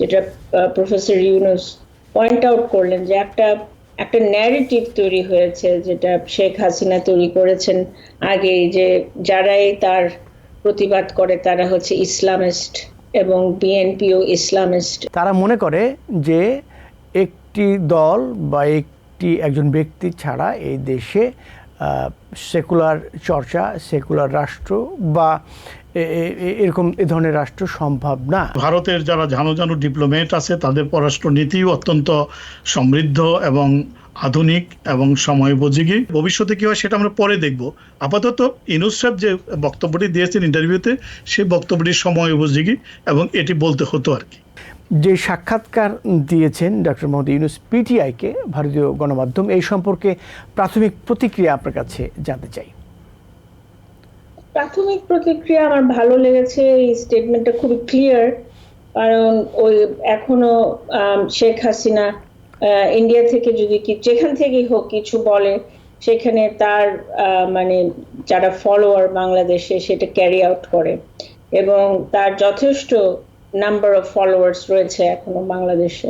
যেটা professor Yunus point out করলেন যে একটা একটা ন্যারেটিভ তৈরি হয়েছে যেটা শেখ হাসিনা তৈরি করেছেন আগে, যে যারাই তার প্রতিবাদ করে তারা হচ্ছে ইসলামিস্ট এবং বিএনপিও ইসলামিস্ট। তারা মনে করে যে একটি দল বা একটি একজন ব্যক্তি ছাড়া এই দেশে সেকুলার চর্চা, সেকুলার রাষ্ট্র বা এরকম এ ধরনের রাষ্ট্র সম্ভব না। ভারতের যারা ঝানো ঝানো ডিপ্লোমেট আছে, তাদের পররাষ্ট্র নীতিও অত্যন্ত সমৃদ্ধ এবং আধুনিক এবং সময়োপযোগী। ভবিষ্যতে কি হয় সেটা আমরা পরে দেখব। আপাতত ইনুস সাহেব যে বক্তব্যটি দিয়েছেন ইন্টারভিউতে সেই বক্তব্যটি সময় উপযোগী এবং এটি বলতে হতো আর কি। যে সাক্ষাৎকার দিয়েছেন ডক্টর মোহাম্মদ ইউনুস পিটিআইকে, ভারতীয় গণমাধ্যম, এই সম্পর্কে প্রাথমিক প্রতিক্রিয়া আপনার কাছে জানতে চাই। প্রাথমিক প্রতিক্রিয়া আমার ভালো লেগেছে, এই স্টেটমেন্টটা খুবই ক্লিয়ার কারণ ওই এখনও শেখ হাসিনা ইন্ডিয়া থেকে যদি কি, যেখান থেকেই হোক কিছু বলে সেখানে তার মানে যারা ফলোয়ার বাংলাদেশে সেটা ক্যারি আউট করে। এবং তার যথেষ্ট নাম্বার অফ ফলোয়ার্স রয়েছে এখনও বাংলাদেশে।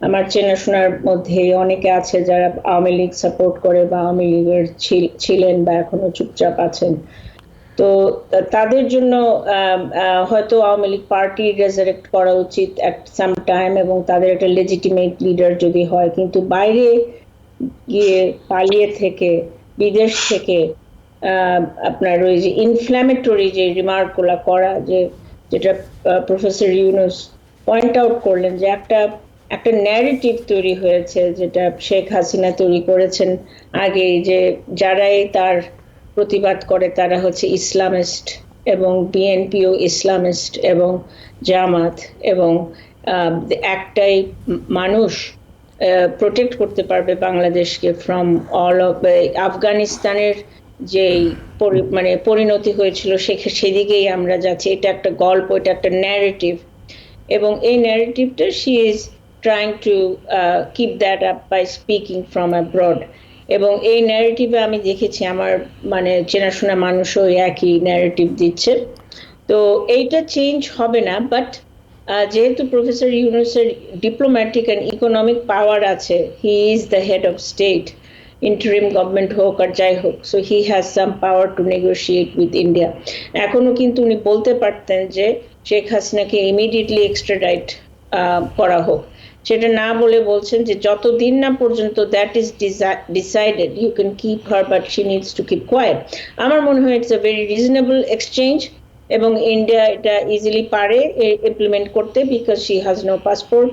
আমার চেনাশোনার মধ্যে অনেকে আছে যারা আওয়ামী লীগ সাপোর্ট করে বা আওয়ামী লীগের ছিল- ছিলেন বা এখনও চুপচাপ আছেন। তো তাদের জন্য হয়তো আওয়ামী লীগ পার্টি রেজারেক্ট করা উচিত অ্যাট সাম টাইম এবং তাদের একটা লেজিটিমেট লিডার যদি হয়। কিন্তু বাইরে গিয়ে পালিয়ে থেকে, বিদেশ থেকে আপনার ওই যে ইনফ্ল্যামেটরি যে রিমার্কগুলো করা যে যেটা প্রফেসর ইউনুস পয়েন্ট আউট করলেন যে একটা একটা ন্যারেটিভ তৈরি হয়েছে যেটা শেখ হাসিনা তৈরি করেছেন আগে যে যারাই তার প্রতিবাদ করে তারা হচ্ছে ইসলামিস্ট এবং বিএনপিও ইসলামিস্ট এবং জামাত এবং একটাই মানুষ প্রোটেক্ট করতে পারবে বাংলাদেশকে ফ্রম অল অফ আফগানিস্তানের যে মানে পরিণতি হয়েছিল সে, সেদিকেই আমরা যাচ্ছি। এটা একটা গল্প, এটা একটা ন্যারেটিভ এবং এই ন্যারেটিভটা she is trying to keep that up by speaking from abroad এবং এই ন্যারেটিভে আমি দেখেছি, আমার মানে চেনাশোনা মানুষও একই ন্যারেটিভ দিচ্ছে। তো এইটা চেঞ্জ হবে না বাট যেহেতু প্রফেসর ইউনুসের ডিপ্লোম্যাটিক অ্যান্ড ইকোনমিক পাওয়ার আছে he is the head of state interim government হোক আর যাই হোক so he has some power to negotiate with India এখনও কিন্তু উনি বলতে পারতেন যে শেখ হাসিনাকে ইমিডিয়েটলি এক্সট্রাডাইট করা হোক। সেটা না বলে বলছেন যে যতদিন না পর্যন্ত that is decided you can keep her but she needs to keep quiet আমার মনে হয় it's a very reasonable exchange এবং ইন্ডিয়া এটা ইজিলি পারে ইমপ্লিমেন্ট করতে because she has no passport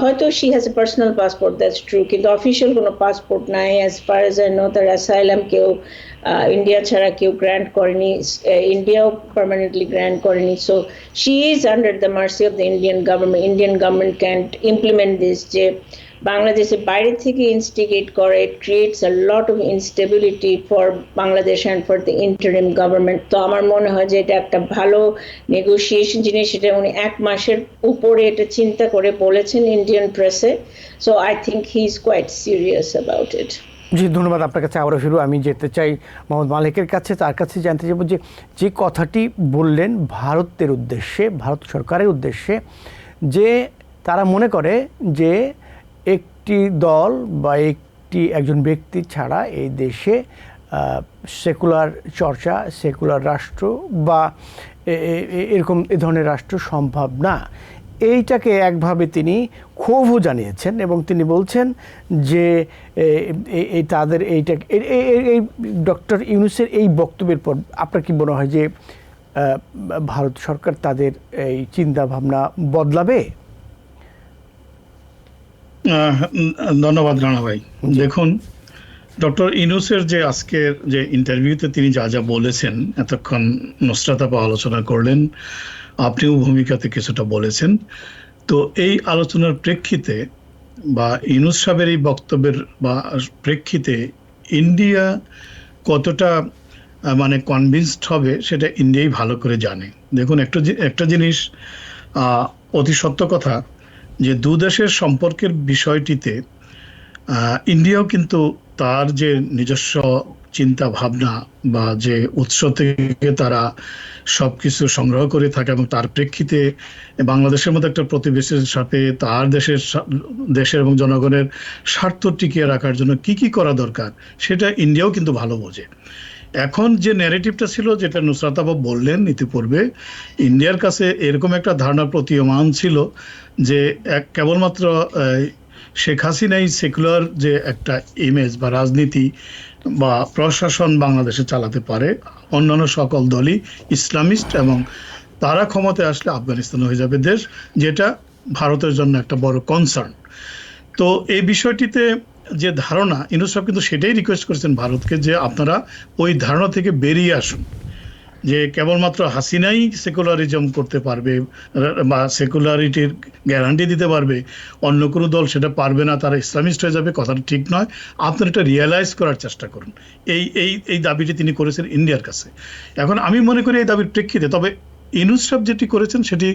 হয়তো she has a personal passport that's true কিন্তু official কোনো পাসপোর্ট নাই as far as I know তার অ্যাসাইলাম কেউ ইন্ডিয়া ছাড়া কেউ গ্র্যান্ট করেনি ইন্ডিয়াও পার্মানেন্টলি গ্র্যান্ট করেনি so she is under the mercy of the Indian government Indian government can implement this যে বাংলাদেশে বাইরে থেকে ইনস্টিগেট করে it creates a lot of instability for Bangladesh and for the interim government তো আমার মনে হয় যে এটা একটা ভালো নেগোসিয়েশন জিনিস সেটা উনি এক মাসের উপরে এটা চিন্তা করে বলেছেন Indian প্রেসে so I think he is quite serious about it জি, ধন্যবাদ আপনার কাছে। আবারও ফিরু আমি যেতে চাই মোহাম্মদ মালিকের কাছে। তার কাছে জানতে চাইব যে যে কথাটি বললেন ভারতের উদ্দেশ্যে, ভারত সরকারের উদ্দেশ্যে, যে তারা মনে করে যে একটি দল বা একটি একজন ব্যক্তি ছাড়া এই দেশে সেকুলার চর্চা, সেকুলার রাষ্ট্র বা এরকম এ ধরনের রাষ্ট্র সম্ভব না। এইটাকে একভাবে তিনি ক্ষোভও জানিয়েছেন এবং তিনি বলছেন যে এই তাদের এইটা এই ডক্টর ইউনুসের এই বক্তব্যের পর আপনার কি মনে হয় যে ভারত সরকার তাদের এই চিন্তাভাবনা বদলাবে? ধন্যবাদ রানা ভাই। দেখুন ডক্টর ইনুসের যে আজকের যে ইন্টারভিউতে তিনি যা যা বলেছেন এতক্ষণ নুসরাতাপা আলোচনা করলেন আপনিও ভূমিকাতে কিছুটা বলেছেন। তো এই আলোচনার প্রেক্ষিতে বা ইনুস সাহেবের এই বক্তব্যের বা প্রেক্ষিতে ইন্ডিয়া কতটা মানে কনভিন্সড হবে সেটা ইন্ডিয়াই ভালো করে জানে। দেখুন একটা একটা জিনিস অতি সত্য কথা যে দু দেশের সম্পর্কের বিষয়টিতে ইন্ডিয়াও কিন্তু তার যে নিজস্ব চিন্তা ভাবনা বা যে উৎস থেকে তারা সবকিছু সংগ্রহ করে থাকে এবং তার প্রেক্ষিতে বাংলাদেশের মতো একটা প্রতিবেশীর সাথে তার দেশের দেশের এবং জনগণের স্বার্থ টিকিয়ে রাখার জন্য কি কি করা দরকার, সেটা ইন্ডিয়াও কিন্তু ভালো বোঝে। এখন যে ন্যারেটিভটা ছিল, যেটা নুসরাত আবা বললেন ইতিপূর্বে, ইন্ডিয়ার কাছে এরকম একটা ধারণা প্রতীয়মান ছিল যে এক কেবলমাত্র শেখ হাসিনাই সেকুলার যে একটা ইমেজ বা রাজনীতি বা প্রশাসন বাংলাদেশে চালাতে পারে, অন্যান্য সকল দলই ইসলামিস্ট এবং তারা ক্ষমতায় আসলে আফগানিস্তান হয়ে যাবে দেশ, যেটা ভারতের জন্য একটা বড় কনসার্ন তো এই বিষয়টিতে যে ধারণা ইনুস সাহেব কিন্তু সেটাই রিকোয়েস্ট করেছেন ভারতকে যে আপনারা ওই ধারণা থেকে বেরিয়ে আসুন। যে কেবলমাত্র হাসিনাই সেকুলারিজম করতে পারবে, বা সেকুলারিটির গ্যারান্টি দিতে পারবে, অন্য কোনো দল সেটা পারবে না, তারা ইসলামিস্ট হয়ে যাবে, কথাটা ঠিক নয়। আপনারা এটা রিয়েলাইজ করার চেষ্টা করুন। এই এই এই দাবিটি তিনি করেছেন ইন্ডিয়ার কাছে। এখন আমি মনে করি এই দাবির প্রেক্ষিতে, তবে ইনুস সাহেব যেটি করেছেন সেটি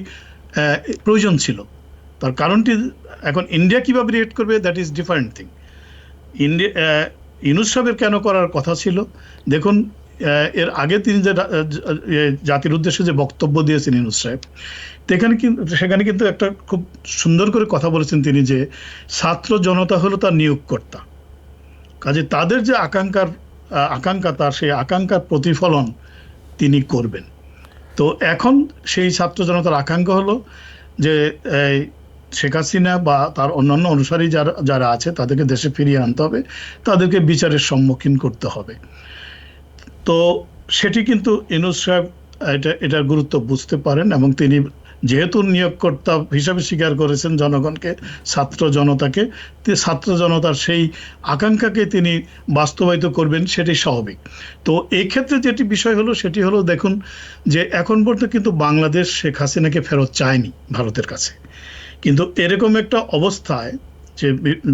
প্রয়োজন ছিল। তার কারণটি এখন ইন্ডিয়া কীভাবে রিয়েক্ট করবে that is different thing India কেন করার কথা ছিল? দেখুন এর আগে তিনি যে জাতির উদ্দেশ্যে যে বক্তব্য দিয়েছেন ইনুস সাহেব, সেখানে কিন্তু সেখানে কিন্তু একটা খুব সুন্দর করে কথা বলেছেন তিনি যে, ছাত্র জনতা হলো তার নিয়োগকর্তা। কাজে তাদের যে আকাঙ্ক্ষার আকাঙ্ক্ষা তার, সেই আকাঙ্ক্ষার প্রতিফলন তিনি করবেন। তো এখন সেই ছাত্র জনতার আকাঙ্ক্ষা হলো যে শেখ হাসিনা বা তার অন্যান্য অনুসারী যারা যারা আছে, তাদেরকে দেশে ফিরিয়ে আনতে হবে। তাদেরকে বিচারের সম্মুখীন করতে হবে। তো সেটি কিন্তু ইনুস সাহেব, এটা, এটার গুরুত্ব বুঝতে পারেন এবং তিনি যেহেতু নিয়োগকর্তা হিসাবে স্বীকার করেছেন জনগণকে, ছাত্র জনতাকে ছাত্র জনতার সেই আকাঙ্ক্ষাকে তিনি বাস্তবায়িত করবেন সেটি স্বাভাবিক। তো এই ক্ষেত্রে যেটি বিষয় হলো, সেটি হলো দেখুন যে এখন পর্যন্ত কিন্তু বাংলাদেশ শেখ হাসিনাকে ফেরত চায়নি ভারতের কাছে। কিন্তু এরকম একটা অবস্থায় যে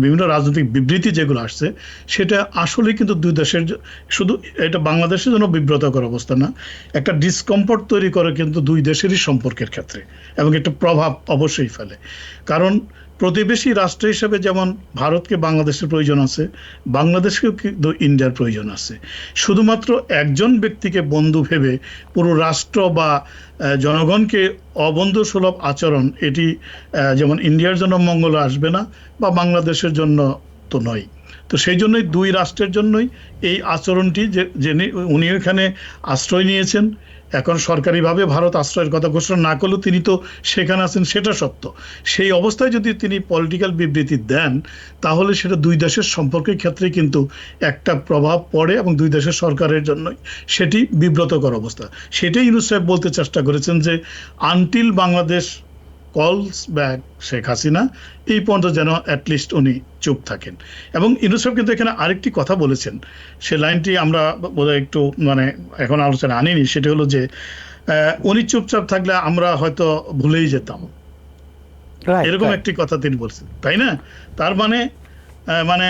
বিভিন্ন রাজনৈতিক বিবৃতি যেগুলো আসছে, সেটা আসলে কিন্তু দুই দেশের শুধু এটা বাংলাদেশের জন্য বিব্রতকর অবস্থা না, একটা ডিসকমফর্ট তৈরি করে কিন্তু দুই দেশেরই সম্পর্কের ক্ষেত্রে এবং একটা প্রভাব অবশ্যই ফেলে। কারণ প্রতিবেশী রাষ্ট্র হিসেবে যেমন ভারতকে বাংলাদেশের প্রয়োজন আছে, বাংলাদেশকেও কিন্তু ইন্ডিয়ার প্রয়োজন আছে। শুধুমাত্র একজন ব্যক্তিকে বন্ধু ভেবে পুরো রাষ্ট্র বা জনগণকে অবন্ধু সুলভ আচরণ, এটি যেমন ইন্ডিয়ার জন্য মঙ্গল আসবে না বা বাংলাদেশের জন্য তো নয়। তো সেই জন্যই দুই রাষ্ট্রের জন্যই এই আচরণটি যে যে নি- উনি এখানে আশ্রয় নিয়েছেন এখন সরকারিভাবে ভারত আশ্রয়ের কথা ঘোষণা না করলেও তিনি তো সেখানে আছেন, সেটা সত্য। সেই অবস্থায় যদি তিনি পলিটিক্যাল বিবৃতি দেন, তাহলে সেটা দুই দেশের সম্পর্কের ক্ষেত্রে কিন্তু একটা প্রভাব পড়ে এবং দুই দেশের সরকারের জন্যই। সেটি বিব্রতকর অবস্থা। সেটাই ইউনুস সাহেব বলতে চেষ্টা করেছেন যে আনটিল বাংলাদেশ কলস ব্যাক শেখ হাসিনা এই পর্যন্ত যেন অ্যাটলিস্ট উনি চুপ থাকেন। এবং সাহেব কিন্তু এখানে আরেকটি কথা বলেছেন। সে লাইনটি আমরা বোধহয় একটু মানে এখন আলোচনা আনিনি সেটা হলো যে উনি চুপচাপ থাকলে আমরা হয়তো ভুলেই যেতাম। এরকম একটি কথা তিনি বলছেন তাই না? তার মানে মানে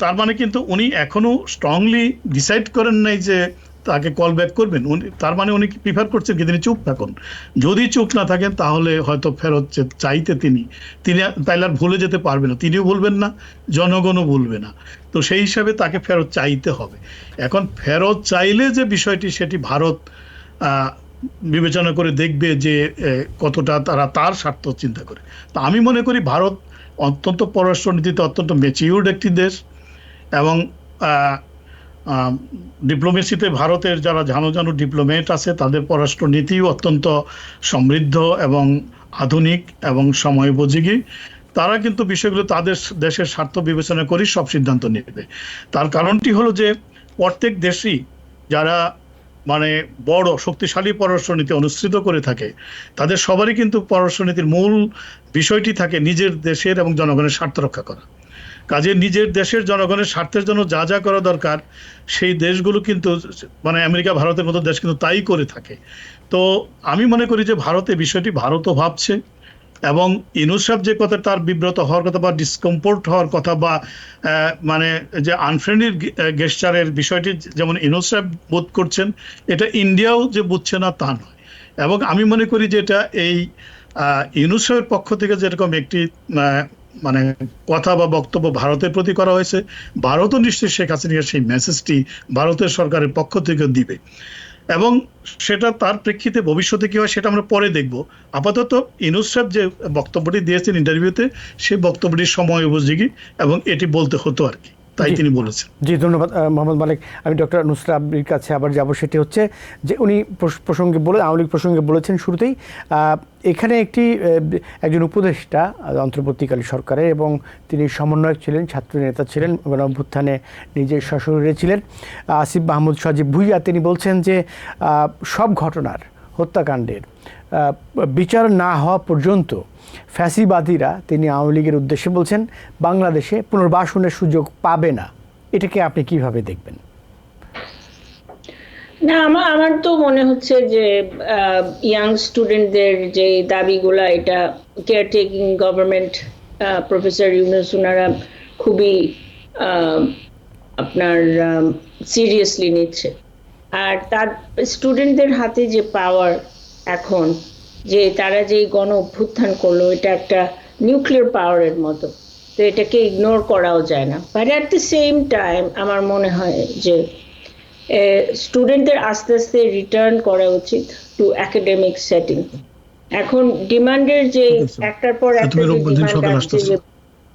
তার মানে কিন্তু উনি এখনও স্ট্রংলি ডিসাইড করেন নাই যে তাকে কল ব্যাক করবেন। উনি তার মানে উনি প্রিফার করছেন কি তিনি চুপ থাকুন? যদি চুপ না থাকেন, তাহলে হয়তো ফেরত চাইতে তিনি। তিনি তাইলে আর ভুলে যেতে পারবে না। তিনিও বলবেন না, জনগণও বলবে না। তো সেই হিসাবে তাকে ফেরত চাইতে হবে। এখন ফেরত চাইলে যে বিষয়টি, সেটি ভারত বিবেচনা করে দেখবে যে কতটা তারা তার স্বার্থ চিন্তা করে। তা আমি মনে করি ভারত অত্যন্ত পররাষ্ট্রনীতিতে অত্যন্ত মেচিউর্ড একটি দেশ এবং ডিপ্লোমেসিতে ভারতের যারা ঝানো ঝানো ডিপ্লোমেট আছে, তাদের পররাষ্ট্রনীতিও অত্যন্ত সমৃদ্ধ এবং আধুনিক এবং সময়োপযোগী। তারা কিন্তু বিষয়গুলো তাদের দেশের স্বার্থ বিবেচনা করে সব সিদ্ধান্ত নেবে। তার কারণটি হলো যে, প্রত্যেক দেশই যারা মানে বড়, শক্তিশালী পররাষ্ট্রনীতি অনুসৃত করে থাকে, তাদের সবারই কিন্তু পররাষ্ট্রনীতির মূল বিষয়টি থাকে নিজের দেশের এবং জনগণের স্বার্থ রক্ষা করা। কাজে নিজের দেশের জনগণের স্বার্থের জন্য যা যা করা দরকার সেই দেশগুলো কিন্তু মানে আমেরিকা ভারতের মতো দেশ কিন্তু তাই করে থাকে। তো আমি মনে করি যে ভারতে বিষয়টি ভারতও ভাবছে এবং ইনুস সাহেব যে কথা তার বিব্রত হওয়ার কথা বা ডিসকমফোর্ট হওয়ার কথা বা মানে যে আনফ্রেন্ডলি গেস্টারের বিষয়টি যেমন ইনুস সাহেব বোধ করছেন এটা ইন্ডিয়াও যে বুঝছে না তা নয়। এবং আমি মনে করি যে এটা এই আহ, পক্ষ থেকে যেরকম একটি মানে কথা বা বক্তব্য ভারতের প্রতি করা হয়েছে, ভারতও নিশ্চয়ই শেখ হাসিনার সেই মেসেজটি ভারতের সরকারের পক্ষ থেকে দিবে। এবং সেটা তার প্রেক্ষিতে ভবিষ্যতে কি হয় সেটা আমরা পরে দেখব। আপাতত ইনুস সাহেব যে বক্তব্যটি দিয়েছেন ইন্টারভিউতে সেই বক্তব্যটি সময় উপযোগী এবং এটি বলতে হতো আর কি। তাই তিনি বলেছেন। জি ধন্যবাদ মোহাম্মদ মালিক। আমি ডক্টর নুসরা কাছে আবার যাব সেটি হচ্ছে যে উনি প্রসঙ্গে বলে আওয়ামী লীগ প্রসঙ্গে বলেছেন শুরুতেই এখানে একটি একজন উপদেষ্টা অন্তর্বর্তীকালীন সরকারের এবং তিনি সমন্বয়ক ছিলেন ছাত্র নেতা ছিলেন গণ অভ্যুত্থানে নিজে সশরীরে ছিলেন। আসিফ মাহমুদ সজীব ভুইয়া তিনি বলছেন যে সব ঘটনার হত্যাকাণ্ডের। বিচার না হওয়া পর্যন্ত ফ্যাসিবাদীরা তিনি আওয়ামী লীগের উদ্দেশ্যে বলছেন, বাংলাদেশে পুনর্বাসনের সুযোগ পাবে না। এটাকে আপনি কীভাবে দেখবেন? না আমার আমার তো মনে হচ্ছে যে ইয়াং স্টুডেন্টদের যে দাবিগুলা, এটা কেয়ারটেকিং গভর্নমেন্ট প্রফেসর ইউনুস ওনারা খুবই আপনার সিরিয়াসলি নিচ্ছে। আর তার স্টুডেন্টদের হাতে যে পাওয়ার এখন যে তারা যে গণ অভ্যুত্থান করল এটা একটা নিউক্লিয়ার পাওয়ারের মতো। তো এটাকে ইগনোর করাও যায় না। But at the same time আমার মনে হয় যে স্টুডেন্টদের আস্তে আস্তে রিটার্ন করা উচিত টু একাডেমিক সেটিং এখন ডিমান্ডের যে একটার পর একটা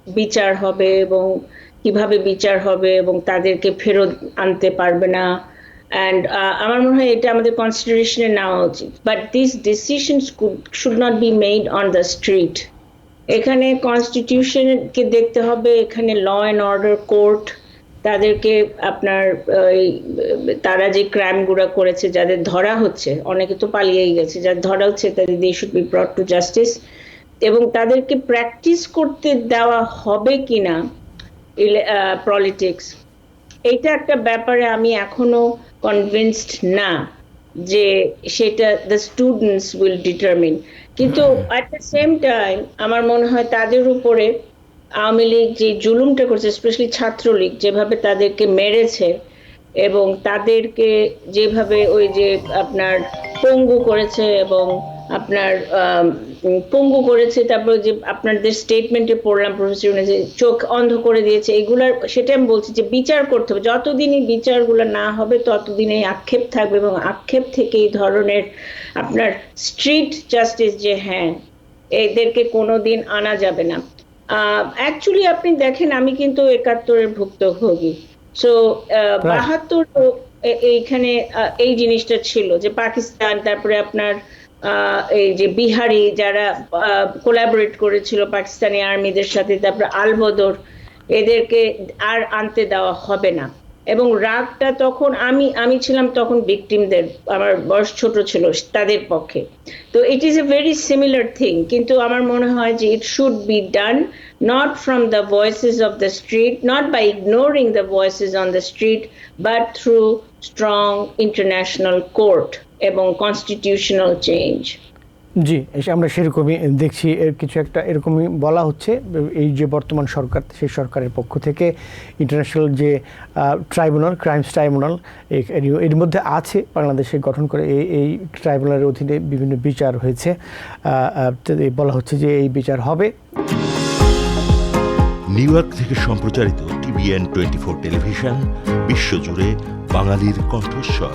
বিচার হবে এবং কীভাবে বিচার হবে এবং তাদেরকে ফেরত আনতে পারবে না অ্যান্ড আমার মনে হয় এটা আমাদের কনসিডারেশনে নেওয়া উচিত। But this decision should not be made on the street এখানে কনস্টিটিউশনকে দেখতে হবে, এখানে ল অ্যান্ড অর্ডার কোর্ট তাদেরকে আপনার তারা যে ক্রাইমগুলো করেছে, যাদের ধরা হচ্ছে, অনেকে তো পালিয়েই গেছে যাদের ধরা হচ্ছে, তাদের they should be brought to justice এবং তাদেরকে প্র্যাকটিস করতে দেওয়া হবে কিনা পলিটিক্স এইটা একটা ব্যাপারে আমি এখনও কনভিন্সড না যে সেটা দ্য স্টুডেন্টস উইল ডিটারমিন কিন্তু অ্যাট দ্য সেম টাইম আমার মনে হয় তাদের উপরে আওয়ামী লীগ যে জুলুমটা করছে স্পেশালি ছাত্রলীগ যেভাবে তাদেরকে মেরেছে এবং তাদেরকে যেভাবে ওই যে আপনার পঙ্গু করেছে এবং আপনার পঙ্গু করেছে তারপর যে আপনাদের স্টেটমেন্টে পড়লাম প্রফেসর যে চোখ অন্ধ করে দিয়েছে এগুলার সেটা আমি বলছি যে বিচার করতে হবে। যতদিন এই বিচারগুলো না হবে ততদিন এই আক্ষেপ থাকবে এবং আক্ষেপ থেকে এই ধরনের আপনার স্ট্রিট জাস্টিস যে হ্যাঁ এদেরকে কোনোদিন আনা যাবে না। অ্যাকচুয়ালি আপনি দেখেন আমি কিন্তু একাত্তরের ভুক্তভোগী। সো বাহাত্তর এইখানে এই জিনিসটা ছিল যে পাকিস্তান তারপরে আপনার আহ, এই যে বিহারি যারা কোলাবোরেট করেছিল পাকিস্তানি আর্মিদের সাথে, তারপরে আলবদর, এদেরকে আর আনতে দেওয়া হবে না। এবং রাগটা তখন আমি আমি ছিলাম তখন ভিকটিমদের আমার বয়স ছোট ছিল তাদের পক্ষে। তো it is a very similar thing কিন্তু আমার মনে হয় যে it should be done not from the voices of the street not by ignoring the voices on the street but through strong international court এবং কনস্টিটিউশনাল চেঞ্জ জি এসে আমরা সেরকমই দেখছি এর কিছু একটা এরকমই বলা হচ্ছে এই যে বর্তমান সরকার সেই সরকারের পক্ষ থেকে ইন্টারন্যাশনাল যে ট্রাইব্যুনাল ক্রাইমস ট্রাইব্যুনাল এর মধ্যে আছে বাংলাদেশে গঠন করে এই এই ট্রাইব্যুনালের অধীনে বিভিন্ন বিচার হয়েছে বলা হচ্ছে যে এই বিচার হবে। নিউ ইয়র্ক থেকে সম্প্রচারিত টিভিএন টোয়েন্টি ফোর টেলিভিশন বিশ্বজুড়ে বাঙালির কণ্ঠস্বর।